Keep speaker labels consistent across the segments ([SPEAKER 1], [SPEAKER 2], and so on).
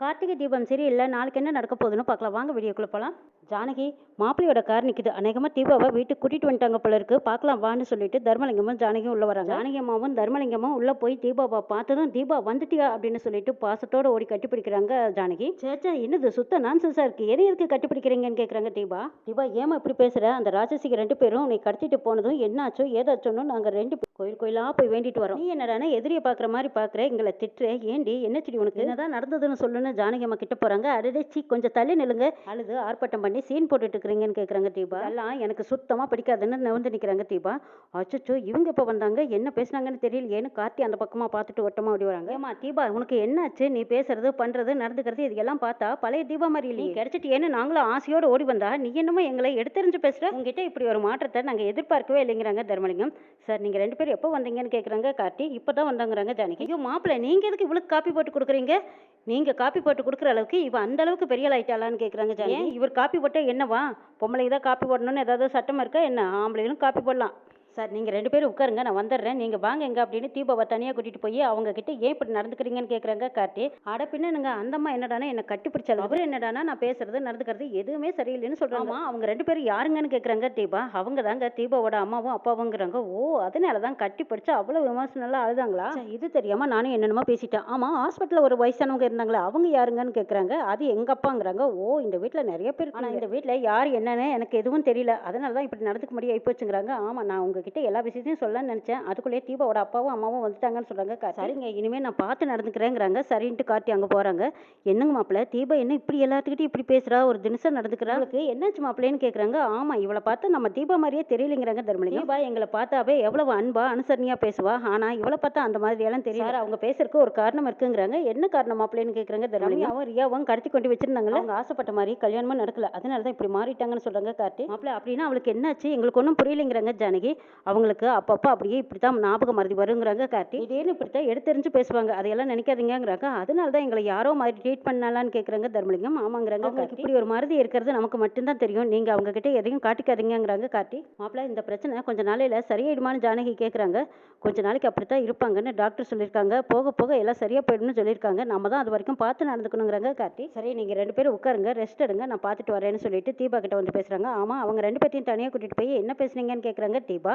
[SPEAKER 1] கார்த்திகை தீபம் சரியில்லை நாளைக்கு என்ன நடக்க போகுதுன்னு பார்க்கலாம். வாங்க வீடியோக்குள்ள போகலாம் ஜானகி மாப்பிள்ளையோட கார் நிற்குது அநேகமாக தீபாவை வீட்டுக்கு கூட்டிட்டு வந்துட்டாங்க போல இருக்கு. பார்க்கலாம் வான்னு சொல்லிட்டு தர்மலிங்கமும் ஜானகியும் உள்ள வராங்க. ஜானகி அம்மாவும் தர்மலிங்கமும் உள்ள போய் தீபாவை பார்த்ததும் தீபா வந்துட்டியா? அப்படின்னு சொல்லிட்டு பாசத்தோட ஓடி கட்டிப்பிடிக்கிறாங்க ஜானகி. சேச்சா என்னது சுத்த நான்சென்ஸா இருக்கு? எதை எதுக்கு கட்டிப்பிடிக்கிறீங்கன்னு கேட்குறாங்க தீபா. தீபா ஏமா இப்படி பேசுற? அந்த ராஜசிக்கு ரெண்டு பேரும் உன்னை கடத்திட்டு போனதும் என்னாச்சோ ஏதாச்சோன்னு நாங்க ரெண்டு கோயில் கோயிலா போய் வேண்டிட்டு வரோம். நீ என்னடானா எதிரியை பார்க்குற மாதிரி பார்க்குற எங்களை திட்டுற? ஏண்டி? என்ன செடி உனக்கு? என்னதான் நடந்ததுன்னு சொல்லுன்னு ஜானகி அம்மா கிட்ட போறாங்க. அடடே சீ கொஞ்சம் தள்ளி நில்லுங்க. அழுது ஆர்ப்பாட்டம் பண்ணி சீன் போட்டுட்டு இருக்கிறீங்கன்னு கேட்குறாங்க தீபா. எல்லாம் எனக்கு சுத்தமாக பிடிக்காதுன்னு நவந்து நிற்கிறாங்க தீபா. அச்சோ இவங்க இப்போ வந்தாங்க? என்ன பேசுனாங்கன்னு தெரியல ஏன்னு கார்த்தி அந்த பக்கமாக பார்த்துட்டு ஓட்டமாக ஓடி வராங்க. ஏமா தீபா உனக்கு என்னாச்சு? நீ பேசுறது பண்ணுறது நடந்துக்கிறது இதெல்லாம் பார்த்தா பழைய தீபா மாதிரி இல்லையே. கிடைச்சிட்டு ஏன்னு நாங்களும் ஆசையோடு ஓடி வந்தா நீ என்னமோ எங்களை எடுத்தறிஞ்சு பேசுகிற உங்ககிட்ட இப்படி ஒரு மாற்றத்தை நாங்கள் எதிர்பார்க்கவே இல்லைங்கிறாங்க தர்மலிங்கம். சார் நீங்க ரெண்டு பேரும் எப்போ வந்தீங்கன்னு கேக்குறாங்க கார்த்தி. இப்பதான் வந்தாங்கிறாங்க ஜானகி. ஐயோ மாப்பிள்ளை நீங்க எதுக்கு இவளுக்கு காப்பி போட்டு கொடுக்குறீங்க? நீங்க காப்பி போட்டு கொடுக்குற அளவுக்கு இவ அந்த அளவுக்கு பெரிய ஆயிட்டாளான்னு கேக்குறாங்க ஜானகி. இவர் காப்பி போட்டா என்னவா? பொம்பளைக்கு தான் காப்பி போடணும்னு ஏதாவது சட்டம் இருக்கா? என்ன? ஆம்பளைகளும் காப்பி போடலாம். சார் நீங்கள் ரெண்டு பேரும் உட்காருங்க நான் வந்துடுறேன். நீங்கள் வாங்க எங்க அப்படின்னு தீபாவை தனியாக கூட்டிகிட்டு போய் அவங்க கிட்ட ஏன் இப்படி நடந்துக்கிறீங்கன்னு கேட்குறாங்க கார்த்தி. அட பின்னனுங்க அந்த அம்மா என்னடானா என்னை கட்டிப்பிடிச்சாலும் அவர் என்னடானா நான் பேசுறது நடந்துக்கிறது எதுவுமே சரியில்லைன்னு சொல்கிறாங்க அவங்க ரெண்டு பேரும் யாருங்கன்னு கேட்குறாங்க தீபா. அவங்க தாங்க தீபாவோட அம்மாவும் அப்பாவுங்கிறாங்க. ஓ அதனால தான் கட்டி பிடிச்சா அவ்வளோ விமர்சனம்லாம் அழுதாங்களா? இது தெரியாம நானும் என்னென்னமோ பேசிட்டேன். ஆமாம் ஹாஸ்பிட்டலில் ஒரு வயசானவங்க இருந்தாங்களே அவங்க யாருங்கன்னு கேட்குறாங்க அது எங்க அப்பாங்கிறாங்க. ஓ இந்த வீட்டில் நிறைய பேர் ஆனால் இந்த வீட்டில் யார் என்னன்னு எனக்கு எதுவும் தெரியல. அதனால தான் இப்படி நடந்துக்க முடியும் ஆயிப்போச்சுங்கிறாங்க ஆமாம் நான் உங்ககிட்ட எல்லா விஷயத்தையும் சொல்லலாம்னு நினச்சேன். அதுக்குள்ளேயே தீபாவோட அப்பாவும் அம்மாவும் வந்துட்டாங்கன்னு சொல்கிறாங்க சரிங்க இனிமேல் நான் பார்த்து நடந்துக்கிறேங்கிறாங்க. சரின்ட்டு காட்டி அங்கே போகிறாங்க என்னங்க மாப்பிள்ள தீபா என்ன இப்படி எல்லாத்துக்கிட்டையும் இப்படி பேசுறா? ஒரு தினசம் நடந்துக்கிறா? அவளுக்கு என்னாச்சு மாப்பிள்ளைன்னு கேட்குறாங்க ஆமாம் இவளை பார்த்து நம்ம தீபா மாதிரியே தெரியலைங்கிறாங்க தர்மலிங்கம். தீபா எங்களை பார்த்தாவே எவ்வளவு அன்பா அனுசரணையா பேசுவா? ஆனால் இவளை பார்த்தா அந்த மாதிரி எல்லாம் தெரியல அவங்க பேசுறதுக்கு ஒரு காரணம் இருக்குங்கிறாங்க. என்ன காரணம் மாப்பிள்ளைன்னு கேட்குறாங்க தர்மலிங்கம். அவன் ரியாவும் கடத்தி கொண்டு வச்சிருந்தாங்களே அவங்க ஆசைப்பட்ட மாதிரி கல்யாணமும் நடக்கல. அதனால தான் இப்படி மாறிட்டாங்கன்னு சொல்றாங்க கார்த்தி. மாப்பிள்ள அப்படின்னா அவளுக்கு என்னாச்சு? எங்களுக்கு ஒன்றும் புரியலைங்கிறாங்க ஜானகி. அவங்களுக்கு அப்பப்போ அப்படியே இப்படி தான் ஞாபகம் மறதி வருங்கிறாங்க கார்த்தி. திடீர்னு இப்படி தான் எடுத்தெறிஞ்சு பேசுவாங்க. அதையெல்லாம் நினைக்காதீங்கங்கிறாங்க. அதனால தான் எங்களை யாரோ மாதிரி ட்ரீட் பண்ணலான்னு கேட்குறாங்க தர்மலிங்கம். ஆமாங்கிறாங்க அவங்களுக்கு இப்படி ஒரு மருதி இருக்கிறது நமக்கு மட்டும்தான் தெரியும். நீங்கள் அவங்க கிட்ட எதையும் காட்டிக்காதீங்கங்கிறாங்க கார்த்தி. மாப்பிள்ள இந்த பிரச்சனை கொஞ்ச நாளையில சரியாயிடுமான்னு ஜானகி கேட்குறாங்க கொஞ்ச நாளைக்கு அப்படித்தான் இருப்பாங்கன்னு டாக்டர் சொல்லியிருக்காங்க. போக போக எல்லாம் சரியா போயிடும்னு சொல்லியிருக்காங்க. நம்ம தான் அது வரைக்கும் பார்த்து நடந்துக்கணுங்கிறாங்க கார்த்தி. சரி நீங்கள் ரெண்டு பேரும் உட்காருங்க. ரெஸ்ட் எடுங்க. நான் பார்த்துட்டு வரேன்னு சொல்லிட்டு தீபா கிட்ட வந்து பேசுகிறாங்க ஆமாம் அவங்க ரெண்டு பேர்த்தையும் தனியாக கூட்டிட்டு போய் என்ன பேசுனீங்கன்னு கேட்குறாங்க தீபா.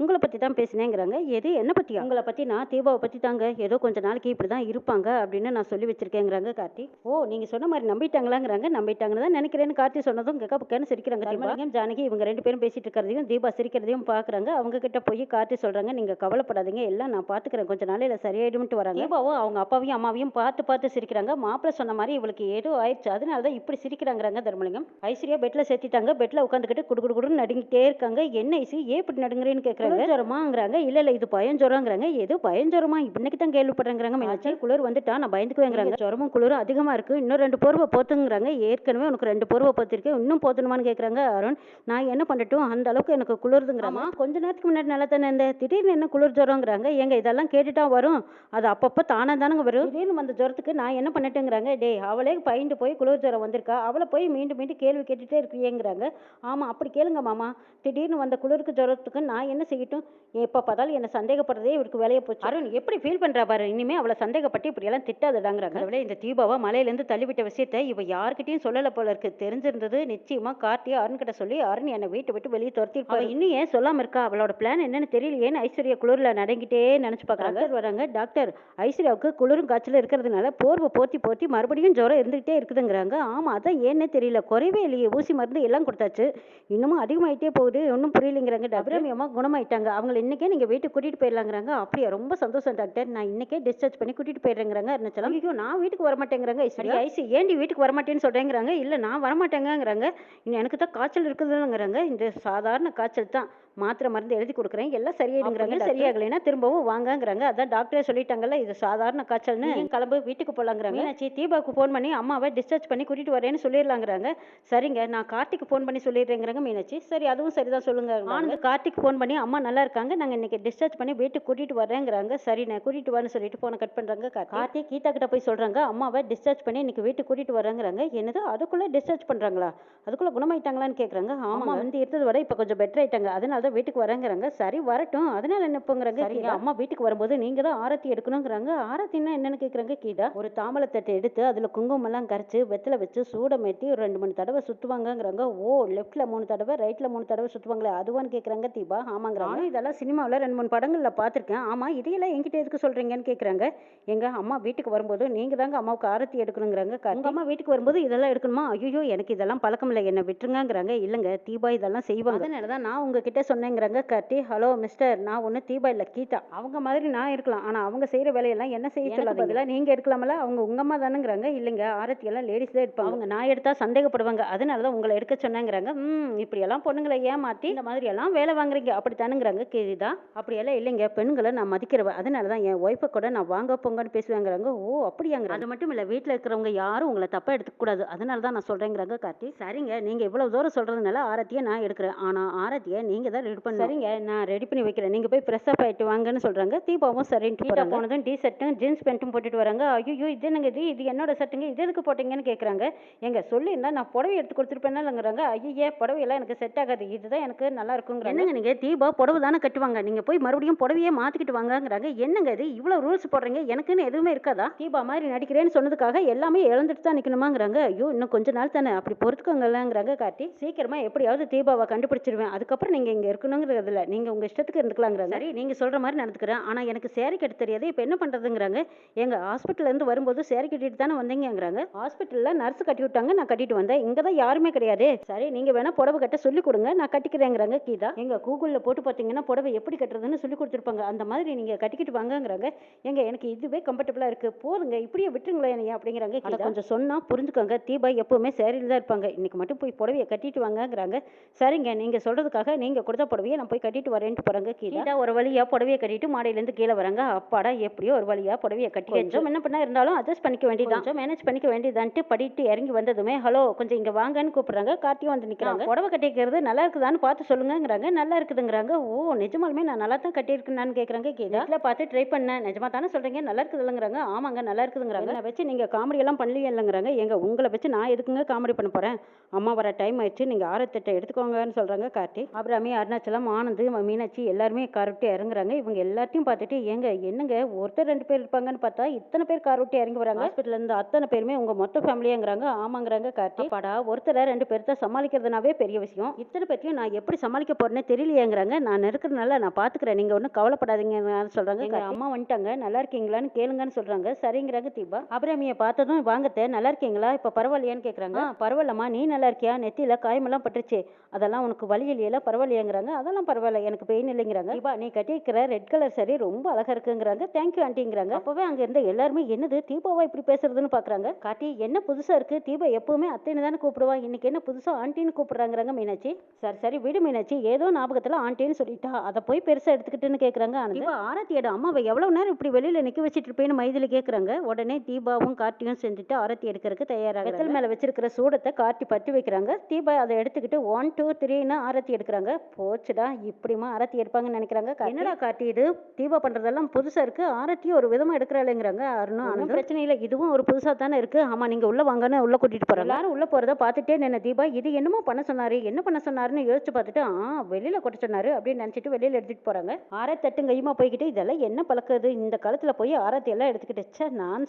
[SPEAKER 1] உங்களை பற்றி தான் பேசினேங்கிறாங்க. எது என்ன பற்றியா உங்களை பற்றி நான் தீபாவை பற்றி தாங்க. ஏதோ கொஞ்ச நாளைக்கு இப்படி தான் இருப்பாங்க அப்படின்னு நான் சொல்லி வச்சிருக்கேங்கிறாங்க கார்த்தி. ஓ நீங்கள் சொன்ன மாதிரி நம்பிட்டாங்களாங்கிறாங்க. நம்பிட்டாங்கன்னு தான் நினைக்கிறேன்னு கார்த்தி சொன்னதும் கெக்க பக்கன்னு சிரிக்கிறாங்க தர்மலிங்கம் ஜானகி இவங்க ரெண்டு பேரும் பேசிட்டு இருக்கிறதையும் தீபா சிரிக்கிறதையும் பார்க்குறாங்க அவங்க கிட்ட போய் கார்த்தி சொல்கிறாங்க நீங்கள் கவலைப்படாதீங்க. எல்லாம் நான் பார்த்துக்கிறேன் கொஞ்ச நாளையில சரியாயிடும்ட்டு வராங்க. தீபாவும் அவங்க அப்பாவையும் அம்மாவையும் பார்த்து பார்த்து சிரிக்கிறாங்க. மாப்பிள்ளை சொன்ன மாதிரி இவளுக்கு ஏதோ ஆயிடுச்சு. அதனால தான் இப்படி சிரிக்கிறாங்கிறாங்க தர்மலிங்கம். ஐஸ்வர்யா பெட்டில் சேர்த்திட்டாங்க. பெட்டில் உட்காந்துக்கிட்டு குடு குடு குடுன்னு நடுங்கிட்டே இருக்காங்க. என்ன ஐசி ஏன் இப்படி நடுங்குறேன்னு கேட்குறாங்க ஜுரமாங்கிறாங்க. இல்லை இல்லை இது பயஞ்சொரங்கிறாங்க ஏதோ பயஞ்சொரமா இன்னைக்கு தான் கேள்விப்படுறேங்கிறாங்க மீனாட்சி குளிர் வந்துட்டா நான் பயந்துக்குவேங்கிறாங்க. ஜுரமும் குளிரும் அதிகமாக இருக்கு. இன்னும் ரெண்டு போர்வை போத்துங்கிறாங்க. ஏற்கனவே உனக்கு ரெண்டு போர்வை போத்திருக்கேன். இன்னும் போத்தணுமான்னு கேட்குறாங்க அருண். நான் என்ன பண்ணட்டும்? அந்த அளவுக்கு எனக்கு குளிருதுங்கிறாமா கொஞ்ச நேரத்துக்கு முன்னாடி நல்லா தானே இருந்தேன் திடீர்னு என்ன குளிர் ஜுரங்கிறாங்க? ஏங்க இதெல்லாம் கேட்டுட்டா வரும்? அது அப்பப்போ தானாக தானங்க வரும்? திடீர்னு வந்த ஜுரத்துக்கு நான் என்ன பண்ணட்டுங்கிறாங்க? டேய் அவளே பயந்து போய் குளிர் ஜுரம் வந்திருக்கா? அவளை போய் மீண்டும் மீண்டும் கேள்வி கேட்டுட்டே இருக்கியேங்கிறாங்க. ஆமாம் அப்படி கேளுங்க மாமா. திடீர்னு வந்த குளிருக்கு ஜுரத்துக்கு நான் என்ன செய்யட்டும் எப்போ பார்த்தாலும் என்னை சந்தேகப்படுறதே இவருக்கு வேலையை போச்சு. அருண் எப்படி ஃபீல் பண்ணுறா பாரு இனிமே அவளை சந்தேகப்பட்டு இப்படியெல்லாம் திட்டாதடாங்கிறாங்க அவளே இந்த தீபாவை மலையிலேருந்து தள்ளிவிட்ட விஷயத்த இவ யார்கிட்டயும் சொல்லலை போல இருக்கு. தெரிஞ்சிருந்தது நிச்சயமா கார்த்தியா அருண் கிட்ட சொல்லி அருண் என்னை வீட்டை விட்டு வெளியே துரத்திருப்பா இன்னும் ஏன் சொல்லாம இருக்கா? அவளோட பிளான் என்னன்னு தெரியலையேன்னு ஐஸ்வர்யா குளிர்ல நடங்கிட்டே நினைச்சு பார்க்கறாங்க? வராங்க. டாக்டர் ஐஸ்வர்யாவுக்கு குளிரும் காய்ச்சல் இருக்கிறதுனால போர்வை போத்தி போத்தி மறுபடியும் ஜுரம் இருந்துகிட்டே இருக்குதுங்கிறாங்க. ஆமா அதான் ஏன்னே தெரியல. குறைவே இல்லையே ஊசி மருந்து எல்லாம் கொடுத்தாச்சு. இன்னமும் அதிகமாயிட்டே போகுது ஒன்றும் புரியலைங்கிறாங்க. அபிரமியமா குணமாயிட்டாங்க அவங்கள இன்னைக்கே நீங்க வீட்டுக்கு கூட்டிட்டு போயிடலாங்கிறாங்க. அப்படியா? ரொம்ப சந்தோஷம் டாக்டர். நான் இன்னைக்கே டிஸ்சார்ஜ் பண்ணி கூட்டிட்டு போயிடுறேங்கிறாங்க. அருணாச்சலம். ஐயோ நான் வீட்டுக்கு வரமாட்டேங்கிறாங்க ஐஸ்வர்யா. ஐசி ஏண்டி வீட்டுக்கு வரமாட்டேன்னு சொல்றேங்கிறாங்க. இல்ல நான் வரமாட்டேங்கங்கிறாங்க இன்னும் எனக்கு தான் காய்ச்சல் இருக்குதுங்கிறாங்க. இந்த சாதாரண காய்ச்சல் தான். மாத்திரை மருந்து எழுதி கொடுக்குறேன். எல்லாம் சரியாயிடுங்கிறாங்க. சரியாகலைன்னா திரும்பவும் வாங்கங்கிறாங்க. அதான் டாக்டரே சொல்லிட்டாங்கல்ல இது சாதாரண காய்ச்சல்னு. கிளம்பு வீட்டுக்கு போலாங்கிறாங்க. மீனாட்சி தீபாவுக்கு ஃபோன் பண்ணி அம்மாவை டிஸ்சார்ஜ் பண்ணி கூட்டிட்டு வரேன்னு சொல்லிடலாங்கிறாங்க. சரிங்க நான் கார்த்திக்கு ஃபோன் பண்ணி சொல்லிடுறேங்கிறாங்க மீனாட்சி. சரி அதுவும் சரிதான் சொல்லுங்க ஆனந்த் கார்த்திக் ஃபோன் பண்ணி அம்மா நல்லா இருக்காங்க. நாங்க இன்னைக்கு டிஸ்சார்ஜ் பண்ணி வீட்டுக்கு கூட்டிட்டு வரேங்கிறாங்க. சரி நான் கூட்டிட்டு வரேன்னு சொல்லிட்டு போனை கட் பண்றாங்க கார்த்திக் கீதா கிட்ட போய் சொல்றாங்க அம்மாவை டிஸ்சார்ஜ் பண்ணி இன்னைக்கு வீட்டுக்கு கூட்டிட்டு வரேங்கிறாங்க. என்னது அதுக்குள்ள டிஸ்சார்ஜ் பண்றாங்களா? அதுக்குள்ள குணமாயிட்டாங்களான்னு கேக்குறாங்க. ஆமா வந்து இருந்ததை விட இப்ப கொஞ்சம் பெட்டர் ஆயிட்டாங்க. அதனால தான் தான் வீட்டுக்கு வரேங்கிறாங்க. சரி வரட்டும். அதனால என்னப்போங்கிறாங்க சரிங்க. அம்மா வீட்டுக்கு வரும்போது நீங்க தான் ஆரத்தி எடுக்கணுங்கிறாங்க. ஆரத்தின்னா என்னன்னு கேக்குறாங்க கீதா? ஒரு தாம்பலத்தட்டை எடுத்து அதுல குங்குமம் எல்லாம் கரைச்சு வெத்தலை வச்சு சூடம் ஏத்தி ஒரு ரெண்டு மூணு தடவை சுத்துவாங்கங்கிறாங்க. ஓ லெஃப்ட்ல மூணு தடவை ரைட்ல மூணு தடவை சுத்துவாங்களே. அதுவான்னு கேக்குறாங்க தீபா. ஆமாங்கிறாங்க. இதெல்லாம் சினிமாவில் ரெண்டு மூணு படங்கள்ல பார்த்திருக்கேன் ஆமா இதையெல்லாம் என்கிட்ட எதுக்கு சொல்றீங்கன்னு கேக்குறாங்க. எங்க அம்மா வீட்டுக்கு வரும்போது நீங்க தாங்க அம்மாவுக்கு ஆரத்தி எடுக்கணுங்கிறாங்க உங்க அம்மா வீட்டுக்கு வரும்போது இதெல்லாம் எடுக்கணுமா? ஐயோ எனக்கு இதெல்லாம் பழக்கம் இல்லை. என்ன விட்டுருங்கங்கிறாங்க. இல்லைங்க தீபா இதெல்லாம் செய்வாங்க. அதனால தான் நான் உங்ககிட்ட சொன்னேங்கிறாங்க கார்த்தி. ஹலோ மிஸ்டர் நான் ஒன்றும் தீபா இல்லை கீதா. அவங்க மாதிரி நான் இருக்கலாம். ஆனால் அவங்க செய்கிற வேலையெல்லாம் என்ன செய்ய பதிலாக நீங்கள் எடுக்கலாமல அவங்க உங்க அம்மா தானுங்கிறாங்க. இல்லைங்க ஆரத்தி எல்லாம் லேடிஸ் தான் எடுப்பாங்க. அவங்க நான் எடுத்தா சந்தேகப்படுவாங்க. அதனால தான் உங்களை எடுக்க சொன்னேங்கிறாங்க. ம் இப்படியெல்லாம் பொண்ணுங்களை ஏமாத்தி இந்த மாதிரி எல்லாம் வேலை வாங்குறீங்க. அப்படித்தானுங்கிறாங்க கீதா. அப்படியெல்லாம் இல்லைங்க. பெண்களை நான் மதிக்கிறவ. அதனால தான் என் ஒய்ஃபை கூட நான் வாங்க போங்கன்னு பேசுவேங்கிறாங்க. ஓ அப்படியாங்க அது மட்டும் இல்லை வீட்டில் இருக்கிறவங்க யாரும் உங்களை தப்பாக எடுத்துக்க கூடாது. அதனால தான் நான் சொல்கிறேங்கிறாங்க கார்த்தி. சரிங்க நீங்கள் இவ்வளோ தூரம் சொல்கிறதுனால ஆரத்தியை நான் எடுக்கிறேன். ஆனால் ஆரத்தியை நீங்கள் தான் ரெடி பண்ணி சரிங்க நான் ரெடி பண்ணி வைக்கிறேன். நீங்கள் போய் ஃப்ரெஷ் அப் ஆகிட்டு வாங்கன்னு சொல்கிறாங்க தீபாவும் சரின்ட்டு போகிறாங்க போனதும் டி ஷர்ட்டும் ஜீன்ஸ் பேண்ட்டும் போட்டுட்டு வராங்க. ஐயோ இது என்னங்க இது? இது என்னோட ஷர்ட்டுங்க இது எதுக்கு போட்டீங்கன்னு கேட்குறாங்க எங்க சொல்லியிருந்தா நான் புடவை எடுத்து கொடுத்துருப்பேன்னாலங்கிறாங்க ஐயே புடவையெல்லாம் எனக்கு செட் ஆகாது. இதுதான் எனக்கு நல்லா இருக்குங்கிறாங்க. என்னங்க நீங்கள் தீபா புடவை தானே கட்டுவாங்க. நீங்கள் போய் மறுபடியும் புடவையே மாற்றிக்கிட்டு வாங்கங்கிறாங்க. என்னங்க இது? இவ்வளோ ரூல்ஸ் போடுறீங்க. எனக்குன்னு எதுவுமே இருக்காதா? தீபா மாதிரி நடிக்கிறேன்னு சொன்னதுக்காக எல்லாமே இழந்துட்டு தான் நிற்கணுமாங்கிறாங்க ஐயோ இன்னும் கொஞ்ச நாள் தானே. அப்படி பொறுத்துக்கோங்கல்லங்கிறாங்க காட்டி சீக்கிரமா எப்படியாவது தீபாவை கண்டுபிடிச்சிருவேன். அதுக்கப்புறம் நீங்கள் இங்கே இருக்கணுங்கிறது இல்லை நீங்கள் உங்கள் இஷ்டத்துக்கு இருந்துக்கலாங்கிறாங்க சரி நீங்கள் சொல்கிற மாதிரி நடந்துக்கிறேன். ஆனால் எனக்கு சேரீ கட்ட தெரியாது இப்போ என்ன பண்ணுறதுங்கிறாங்க எங்கள் ஹாஸ்பிட்டல்லேருந்து வரும்போது சேரீ கட்டிட்டு தானே வந்தீங்கங்கிறாங்க. ஹாஸ்பிட்டலில் நர்ஸ் கட்டி விட்டாங்க. நான் கட்டிட்டு வந்தேன். இங்கே தான் யாருமே கிடையாது. சரி நீங்கள் வேணால் புடவை கட்ட சொல்லி கொடுங்க. நான் கட்டிக்கிறேங்கிறாங்க கீதா. எங்கள் கூகுளில் போட்டு பார்த்தீங்கன்னா புடவை எப்படி கட்டுறதுன்னு சொல்லி கொடுத்துருப்பாங்க. அந்த மாதிரி நீங்கள் கட்டிக்கிட்டு வாங்கங்கிறாங்க. எங்க எனக்கு இதுவே கம்ஃபர்டபுளாக இருக்குது போதுங்க. இப்படியே விட்டுருங்களேன் என்னைய அப்படிங்கிறாங்க கொஞ்சம் சொன்னால் புரிஞ்சுக்கோங்க. தீபா எப்பவுமே சேரீல தான் இருப்பாங்க. இன்னைக்கு மட்டும் போய் புடவையை கட்டிட்டு வாங்கங்கிறாங்க. சரிங்க நீங்கள் சொல்கிறதுக்காக நீங்கள் கொடுத்த புடவையை நான் போய் கட்டிட்டு வரேன்ட்டு போகிறாங்க கீதா. ஒரு வழியாக புடவையை கட்டிட்டு மாடையிலேருந்து கீழே வராங்க. அப்பாடா எப்படியோ ஒரு வழியாக புடவையை கட்டி கொஞ்சம். என்ன பண்ணா இருந்தாலும் அட்ஜஸ்ட் பண்ணிக்க வேண்டியதான் கொஞ்சம். மேனேஜ் பண்ணிக்க வேண்டியதான்ட்டு படிட்டு இறங்கி வந்ததுமே ஹலோ கொஞ்சம் இங்கே வாங்கன்னு கூப்பிடுறாங்க. கார்த்தியும் வந்து நிற்கிறாங்க புடவை கட்டிக்கிறது நல்லா இருக்குதான்னு பார்த்து சொல்லுங்கங்கிறாங்க. நல்லா இருக்குதுங்கிறாங்க. ஓ நிஜமாலுமே நான் நல்லா தான் கட்டியிருக்கேன்னு கேட்குறாங்க கீதா. இல்லை பார்த்து ட்ரை பண்ணேன். நிஜமா தானே சொல்கிறீங்க நல்லா இருக்குதுங்கிறாங்க ஆமாங்க நல்லா இருக்குதுங்கிறாங்க. என்னை வச்சு நீங்கள் காமெடி எல்லாம் பண்ணலையே இல்லைங்கிறாங்க. எங்க உங்களை வச்சு நான் எதுக்குங்க காமெடி பண்ண போகிறேன் அம்மா வர டைம் ஆயிடுச்சு. நீங்கள் ஆரத்தட்டை எடுத்துக்கோங்கன்னு சொல்கிறாங்க கார்த்தி. அப்புறமே அருணாச்சலம் ஆனந்த் மீனாட்சி எல்லாருமே கார் விட்டு இறங்குறாங்க. இவங்க எல்லாத்தையும் பார்த்துட்டு ஏங்க என்னங்க? ஒருத்தர் ரெண்டு பேர் இருப்பாங்கன்னு பார்த்தா இத்தனை பேர் கார் விட்டு இறங்கி வராங்க. ஹாஸ்பிட்டல்ல இருந்து அத்தனை பேருமே உங்க மொத்த ஃபேமிலியாங்கிறாங்க ஆமாங்கிறாங்க கார்த்தி. பாடா ஒருத்தரை ரெண்டு பேர்த்த சமாளிக்கிறதுனாவே பெரிய விஷயம். இத்தனை பேர்த்தையும் நான் எப்படி சமாளிக்க போறேனே தெரியலையேங்கிறாங்க. நான் இருக்கிறதுனால நான் பாத்துக்கிறேன் நீங்க ஒன்றும் கவலைப்படாதீங்கன்னு சொல்றாங்க எங்க அம்மா வந்துட்டாங்க. நல்லா இருக்கீங்களான்னு கேளுங்கன்னு சொல்றாங்க. சரிங்கிறாங்க தீபா. அபிராமியை பார்த்ததும் வாங்கத்த நல்லா இருக்கீங்களா? இப்ப பரவாயில்லையான்னு கேக்குறாங்க. "ஆ, பரவாயில்லம்மா. நீ நல்லா இருக்கியா? நெத்தியில காயமெல்லாம் பட்டுருச்சு. அதெல்லாம் உனக்கு வலி இல்லையில? பரவாயில்லையாங்கிறாங்க அதெல்லாம் பரவாயில்ல எனக்கு பெயின் இல்லைங்கிறாங்க. தீபா நீ கட்டியிருக்கிற ரெட் கலர் சரி ரொம்ப அழகா இருக்குங்கிறாங்க. தேங்க்யூ ஆண்டிங்கிறாங்க அப்பவே அங்க இருந்த எல்லாருமே என்னது தீபாவா இப்படி பேசுறதுன்னு பாக்குறாங்க? காட்டி என்ன புதுசா இருக்கு? தீபா எப்பவுமே அத்தைன்னு தானே கூப்பிடுவா. இன்னைக்கு என்ன புதுசா ஆண்டின்னு கூப்பிடுறாங்கிறாங்க மீனாட்சி. சரி சரி விடு மீனாட்சி. ஏதோ ஞாபகத்துல ஆண்டின்னு சொல்லிட்டா. அதை போய் பெருசா எடுத்துக்கிட்டுன்னு கேக்குறாங்க ஆனந்த். தீபா ஆரத்தி எடு. அம்மாவை எவ்வளவு நேரம் இப்படி வெளியில நிக்க வச்சிட்டு இருப்பேன்னு மைதில கேக்குறாங்க. உடனே தீபாவும் கார்த்தியும் செஞ்சுட்டு ஆரத்தி எடுக்கிறதுக்கு தயாராக வெத்தல் மேல வச்சிருக்கிற சூடத்தை கார்த்தி பற்றி வைக்கிறாங்க. தீபா அதை எடுத்துக்கிட்டு ஒன் டூ த்ரீன்னு ஆரத்தி எடுக்கிறாங்க. போச்சுடா இப்படிமா ஆரத்தி எடுப்பாங்கன்னு நினைக்கிறாங்க. என்னடா கார்த்தி இது? தீபா பண்றதெல்லாம் புதுசா இருக்கு. ஆரத்தியும் ஒரு விதமா எடுக்கிறாளேங்கிறாங்க. அருணும் ஆனந்தும் பிரச்சனை இல்லை இதுவும் ஒரு புதுசா தானே இருக்கு. ஆமா நீங்க உள்ள வாங்கன்னு உள்ள கூட்டிட்டு போறாங்க. எல்லாரும் உள்ள போறத பார்த்துட்டே நின்ன தீபா இது என்னமோ பண்ண சொன்னாரு என்ன பண்ண சொன்னாருன்னு யோசிச்சு பார்த்துட்டு ஆ வெளியில கொட்ட சொன்னாரு அப்படின்னு நினைச்சிட்டு வெளியில எடுத்துட்டு போறாங்க. ஆரத்தி தட்டு கையுமா போய்கிட்டு இதெல்லாம் என்ன பழக்குது இந்த காலத்துல போய் ஆரத்தி எல்லாம் எடுத்துக்கிட்டு ச்சே நான்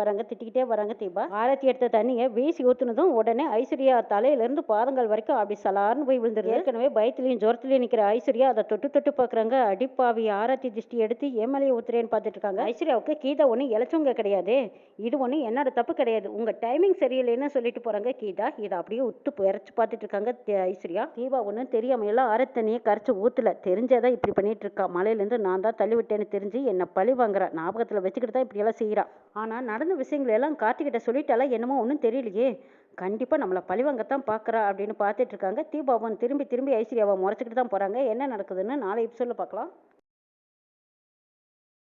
[SPEAKER 1] வராங்க திட்டிக்கிட்டே வராங்க தீபா. ஆரத்தி எடுத்த தண்ணியை வீசி ஊத்துனதும் உடனே ஐஸ்வர்யா தலையில இருந்து பாதங்கள் வரைக்கும் அப்படி சலார்னு போய் விழுந்துருது. ஏற்கனவே பயத்துலயும் ஜோரத்துலயும் நிக்கிற ஐஸ்வர்யா அதை தொட்டு தொட்டு பாக்குறாங்க அடிப்பாவி ஆராத்தி திருஷ்டி எடுத்து ஏமலையை ஊத்துறேன்னு பார்த்துட்டு இருக்காங்க ஐஸ்வர்யாவுக்கு கீதா ஒண்ணு இழைச்சவங்க கிடையாது. இது ஒண்ணு என்னோட தப்பு கிடையாது. உங்க டைமிங் சரியில்லைன்னு சொல்லிட்டு போறாங்க கீதா. இதை அப்படியே உத்து இறச்சி பார்த்துட்டு இருக்காங்க ஐஸ்வர்யா. தீபா ஒன்றும் தெரியாம எல்லாம் ஆரத்தி தண்ணியை கரைச்சு ஊத்துல. தெரிஞ்சதான் இப்படி பண்ணிட்டு இருக்கா மலையிலேருந்து நான் தான் தள்ளி விட்டேன்னு தெரிஞ்சு என்னை பழி வாங்குறா. ஞாபகத்துல வச்சுக்கிட்டு தான் இப்படி எல்லாம் செய்யறா ஆனா நடந்த விஷயங்களை எல்லாம் கார்த்திகிட்ட சொல்லிட்டாலாம் என்னமோ ஒன்றும் தெரியலையே. கண்டிப்பாக நம்மளை பழிவாங்கத்தான் பார்க்குறா அப்படின்னு பார்த்துட்டு இருக்காங்க. தீபாவும் திரும்பி திரும்பி ஐஸ்வர்யாவை முறைச்சிக்கிட்டு தான் போகிறாங்க என்ன நடக்குதுன்னு நாளை எபிசோடில் பார்க்கலாம்.